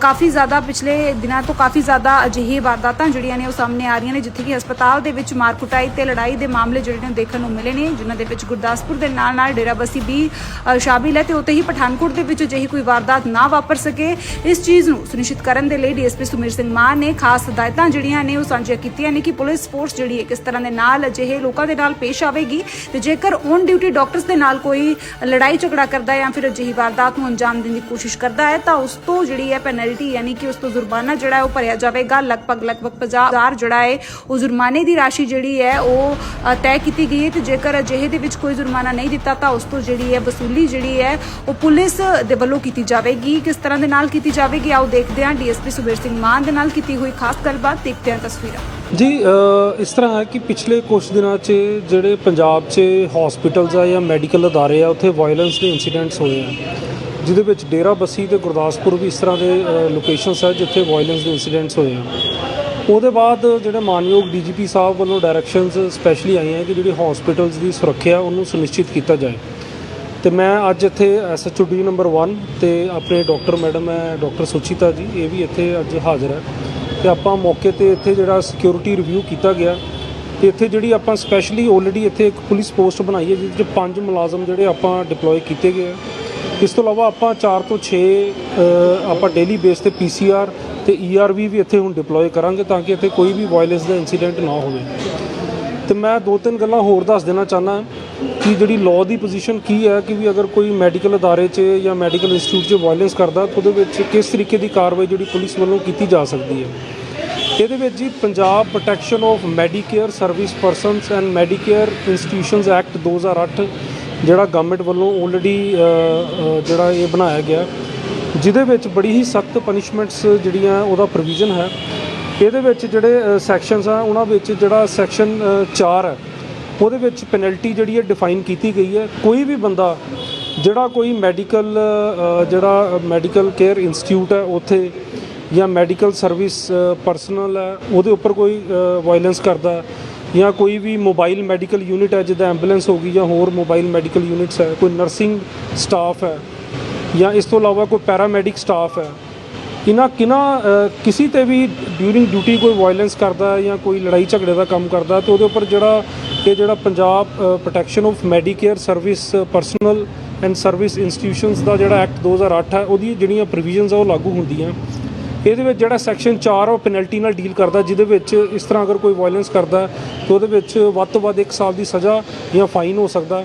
ਕਾਫੀ ਜ਼ਿਆਦਾ ਪਿਛਲੇ ਦਿਨਾਂ ਤੋਂ ਕਾਫੀ ਜ਼ਿਆਦਾ ਅਜਿਹੀ ਵਾਰਦਾਤਾਂ ਜਿਹੜੀਆਂ ਨੇ ਉਹ ਸਾਹਮਣੇ ਆ ਰਹੀਆਂ ਨੇ, ਜਿੱਥੇ ਕਿ ਹਸਪਤਾਲ ਦੇ ਵਿੱਚ ਮਾਰ ਕੁਟਾਈ ਤੇ ਲੜਾਈ ਦੇ ਮਾਮਲੇ ਜਿਹੜੇ ਨੇ ਉਹ ਦੇਖਣ ਨੂੰ ਮਿਲੇ ਨੇ, ਜਿਨ੍ਹਾਂ ਦੇ ਵਿੱਚ ਗੁਰਦਾਸਪੁਰ ਦੇ ਨਾਲ ਨਾਲ ਡੇਰਾਬੱਸੀ ਵੀ ਸ਼ਾਮਿਲ ਹੈ ਤੇ ਉੱਥੇ ਹੀ ਪਠਾਨਕੋਟ ਦੇ ਵਿੱਚ ਅਜਿਹੀ ਕੋਈ ਵਾਰਦਾਤ ਨਾ ਵਾਪਰ ਸਕੇ। ਇਸ ਚੀਜ਼ ਨੂੰ ਸੁਨਿਸ਼ਚਿਤ ਕਰਨ ਦੇ ਲਈ ਡੀਐਸਪੀ ਸੁਮੀਰ ਸਿੰਘ ਮਾਨ ਨੇ ਖਾਸ ਹਦਾਇਤਾਂ ਜਿਹੜੀਆਂ ਨੇ ਉਹ ਸਾਂਝੀਆਂ ਕੀਤੀਆਂ ਨੇ ਕਿ ਪੁਲਿਸ ਫੋਰਸ ਜਿਹੜੀ ਹੈ ਕਿਸ ਤਰ੍ਹਾਂ ਦੇ ਨਾਲ ਅਜਿਹੇ ਲੋਕਾਂ ਦੇ ਨਾਲ ਪੇਸ਼ ਆਵੇਗੀ ਤੇ ਜੇਕਰ ਔਨ ਡਿਊਟੀ ਡਾਕਟਰਸ ਦੇ ਨਾਲ ਕੋਈ ਲੜਾਈ ਝਗੜਾ ਕਰਦਾ ਹੈ ਜਾਂ ਫਿਰ ਅਜਿਹੀ ਵਾਰਦਾਤ ਨੂੰ ਅੰਜਾਮ ਦੇਣ ਦੀ ਕੋਸ਼ਿਸ਼ ਕਰਦਾ ਹੈ, ਤਾਂ ਉਸ ਤੋਂ ਜਿਹੜੀ ਹੈ ਪੈਨਲਟੀ ਯਾਨੀ ਕਿ ਉਸ ਤੋਂ ਜੁਰਮਾਨਾ ਜਿਹੜਾ ਹੈ ਉਹ ਭਰਿਆ ਜਾਵੇਗਾ। ਲਗਭਗ ਲਗਭਗ 50000 ਜਿਹੜਾ ਹੈ ਉਹ ਜੁਰਮਾਨੇ ਦੀ ਰਾਸ਼ੀ ਜਿਹੜੀ ਹੈ ਉਹ ਤੈਅ ਕੀਤੀ ਗਈ ਹੈ ਤੇ ਜੇਕਰ ਅਜਿਹੇ ਦੇ ਵਿੱਚ ਕੋਈ ਜੁਰਮਾਨਾ ਨਹੀਂ ਦਿੱਤਾ, ਤਾਂ ਉਸ ਤੋਂ ਜਿਹੜੀ ਹੈ ਵਸੂਲੀ ਜਿਹੜੀ ਹੈ ਉਹ ਪੁਲਿਸ ਦੇ ਵੱਲੋਂ ਕੀਤੀ ਜਾਵੇਗੀ। ਕਿਸ ਤਰ੍ਹਾਂ ਦੇ ਨਾਲ ਕੀਤੀ ਜਾਵੇਗੀ, ਆਓ ਦੇਖਦੇ ਹਾਂ। ਡੀਐਸਪੀ ਸੁਬੀਰ ਸਿੰਘ ਮਾਨ ਦੇ ਨਾਲ ਕੀਤੀ ਹੋਈ ਖਾਸ ਗੱਲਬਾਤ, ਦੇਖਦੇ ਹਾਂ ਤਸਵੀਰਾਂ। ਜੀ ਇਸ ਤਰ੍ਹਾਂ ਹੈ ਕਿ ਪਿਛਲੇ ਕੁਝ ਦਿਨਾਂ 'ਚ ਜਿਹੜੇ ਪੰਜਾਬ 'ਚ ਹਸਪੀਟਲਸ ਆ ਜਾਂ ਮੈਡੀਕਲ ਅਦਾਰੇ ਆ, ਉੱਥੇ ਵਾਇਲੈਂਸ ਦੇ ਇਨਸੀਡੈਂਟਸ ਹੋਏ ਆ। ਜਿਹਦੇ ਵਿੱਚ ਡੇਰਾ ਬੱਸੀ ਤੇ ਗੁਰਦਾਸਪੁਰ ਵੀ ਇਸ ਤਰ੍ਹਾਂ ਦੇ ਲੋਕੇਸ਼ਨਸ ਆ ਜਿੱਥੇ ਵਾਇਲੈਂਸ ਦੇ ਇਨਸੀਡੈਂਟਸ ਹੋਏ ਆ। ਉਹਦੇ ਬਾਅਦ ਜਿਹੜੇ ਮਾਨਯੋਗ ਡੀਜੀਪੀ ਸਾਹਿਬ ਵੱਲੋਂ ਡਾਇਰੈਕਸ਼ਨਸ ਸਪੈਸ਼ਲੀ ਆਈਆਂ ਕਿ ਜਿਹੜੀ ਹਸਪੀਟਲਸ ਦੀ ਸੁਰੱਖਿਆ ਉਹਨੂੰ ਸੁਨਿਸ਼ਚਿਤ ਕੀਤਾ ਜਾਏ। ਤੇ ਮੈਂ ਅੱਜ ਇੱਥੇ ਐਸਐਚਓ ਡੀ ਨੰਬਰ 1 ਤੇ ਆਪਣੇ ਡਾਕਟਰ ਮੈਡਮ ਹੈ ਡਾਕਟਰ ਸੁਚਿਤਾ ਜੀ, ਇਹ ਵੀ ਇੱਥੇ ਅੱਜ ਹਾਜ਼ਰ ਹੈ। ਤੇ ਆਪਾਂ ਮੌਕੇ ਤੇ ਇੱਥੇ ਜਿਹੜਾ ਸਿਕਿਉਰਿਟੀ ਰਿਵਿਊ ਕੀਤਾ ਗਿਆ ਤੇ ਇੱਥੇ ਜਿਹੜੀ ਆਪਾਂ ਸਪੈਸ਼ਲੀ ਆਲਰੇਡੀ ਇੱਥੇ ਇੱਕ ਪੁਲਿਸ ਪੋਸਟ ਬਣਾਈ ਹੈ, ਜਿਹਦੇ 'ਚ ਪੰਜ ਮੁਲਾਜ਼ਮ ਜਿਹੜੇ ਆਪਾਂ ਡਿਪਲੋਏ ਕੀਤੇ ਗਏ ਆ। ਇਸ ਤੋਂ ਇਲਾਵਾ ਆਪਾਂ 4 ਤੋਂ 6 ਆਪਾਂ ਡੇਲੀ ਬੇਸ ਤੇ ਪੀਸੀਆਰ ਤੇ ਈਆਰਵੀ ਵੀ ਇੱਥੇ ਹੁਣ ਡਿਪਲੋਏ ਕਰਾਂਗੇ ਤਾਂ ਕਿ ਇੱਥੇ ਕੋਈ ਵੀ ਵਾਇਲੈਂਸ ਦਾ ਇਨਸੀਡੈਂਟ ਨਾ ਹੋਵੇ। ਤੇ ਮੈਂ ਦੋ ਤਿੰਨ ਗੱਲਾਂ ਹੋਰ ਦੱਸ ਦੇਣਾ ਚਾਹਨਾ ਕਿ ਜਿਹੜੀ ਲਾਅ ਦੀ ਪੋਜੀਸ਼ਨ ਕੀ ਹੈ ਕਿ ਵੀ ਅਗਰ ਕੋਈ ਮੈਡੀਕਲ ਅਦਾਰੇ 'ਚ ਜਾਂ ਮੈਡੀਕਲ ਇੰਸਟੀਚਿਊਟ 'ਚ ਵਾਇਲੈਂਸ ਕਰਦਾ ਤਾਂ ਉਹਦੇ ਵਿੱਚ ਕਿਸ ਤਰੀਕੇ ਦੀ ਕਾਰਵਾਈ ਜਿਹੜੀ ਪੁਲਿਸ ਵੱਲੋਂ ਕੀਤੀ ਜਾ ਸਕਦੀ ਹੈ? ਇਹਦੇ ਵਿੱਚ ਜੀ Punjab protection of medicare service persons and medicare institutions act 2008 ਜਿਹੜਾ ਗਵਰਨਮੈਂਟ ਵੱਲੋਂ ਆਲਰੇਡੀ ਜਿਹੜਾ ਇਹ ਬਣਾਇਆ ਗਿਆ, ਜਿਹਦੇ ਵਿੱਚ ਬੜੀ ਹੀ ਸਖਤ ਪਨਿਸ਼ਮੈਂਟਸ ਜਿਹੜੀਆਂ ਉਹਦਾ ਪ੍ਰੋਵੀਜ਼ਨ ਹੈ। ਇਹਦੇ ਵਿੱਚ ਜਿਹੜੇ ਸੈਕਸ਼ਨਸ ਆ, ਉਹਨਾਂ ਵਿੱਚ ਜਿਹੜਾ ਸੈਕਸ਼ਨ 4 ਹੈ ਉਹਦੇ ਵਿੱਚ ਪੈਨਲਟੀ ਜਿਹੜੀ ਹੈ ਡਿਫਾਈਨ ਕੀਤੀ ਗਈ ਹੈ। ਕੋਈ ਵੀ ਬੰਦਾ, ਜਿਹੜਾ ਕੋਈ ਮੈਡੀਕਲ ਜਿਹੜਾ ਮੈਡੀਕਲ ਕੇਅਰ ਇੰਸਟੀਚਿਊਟ ਹੈ ਉੱਥੇ ਜਾਂ ਮੈਡੀਕਲ ਸਰਵਿਸ ਪਰਸਨਲ ਹੈ, ਉਹਦੇ ਉੱਪਰ ਕੋਈ ਵਾਇਲੈਂਸ ਕਰਦਾ ਜਾਂ ਕੋਈ ਵੀ ਮੋਬਾਈਲ ਮੈਡੀਕਲ ਯੂਨਿਟ ਹੈ, ਜਿੱਦਾਂ ਐਂਬੂਲੈਂਸ ਹੋ ਗਈ ਜਾਂ ਹੋਰ ਮੋਬਾਈਲ ਮੈਡੀਕਲ ਯੂਨਿਟਸ ਹੈ, ਕੋਈ ਨਰਸਿੰਗ ਸਟਾਫ ਹੈ ਜਾਂ ਇਸ ਤੋਂ ਇਲਾਵਾ ਕੋਈ ਪੈਰਾਮੈਡਿਕ ਸਟਾਫ ਹੈ ਇਹਨਾਂ ਕਿਨਾਂ ਕਿਸੇ ਤੇ ਵੀ ਡਿਊਰਿੰਗ ਡਿਊਟੀ ਕੋਈ ਵਾਇਲੈਂਸ ਕਰਦਾ ਜਾਂ ਕੋਈ ਲੜਾਈ ਝਗੜੇ ਦਾ ਕੰਮ ਕਰਦਾ ਹੈ ਤੇ ਉਹਦੇ ਉੱਪਰ ਜਿਹੜਾ ਇਹ ਜਿਹੜਾ Punjab protection of medicare service personal and service institutions ਦਾ ਜਿਹੜਾ ਐਕਟ 2008 ਹੈ, ਉਹਦੀ ਜਿਹੜੀਆਂ ਪ੍ਰੋਵੀਜ਼ਨਸ ਆ ਉਹ ਲਾਗੂ ਹੁੰਦੀਆਂ। ਇਹਦੇ ਵਿੱਚ ਜਿਹੜਾ ਸੈਕਸ਼ਨ 4 ਉਹ ਪੈਨਲਟੀ ਨਾਲ ਡੀਲ ਕਰਦਾ, ਜਿਹਦੇ ਵਿੱਚ ਇਸ ਤਰ੍ਹਾਂ ਅਗਰ ਕੋਈ ਵਾਇਲੈਂਸ ਕਰਦਾ, ਤਾਂ ਉਹਦੇ ਵਿੱਚ ਵੱਧ ਤੋਂ ਵੱਧ 1 ਸਾਲ ਦੀ ਸਜ਼ਾ ਜਾਂ ਫਾਈਨ ਹੋ ਸਕਦਾ।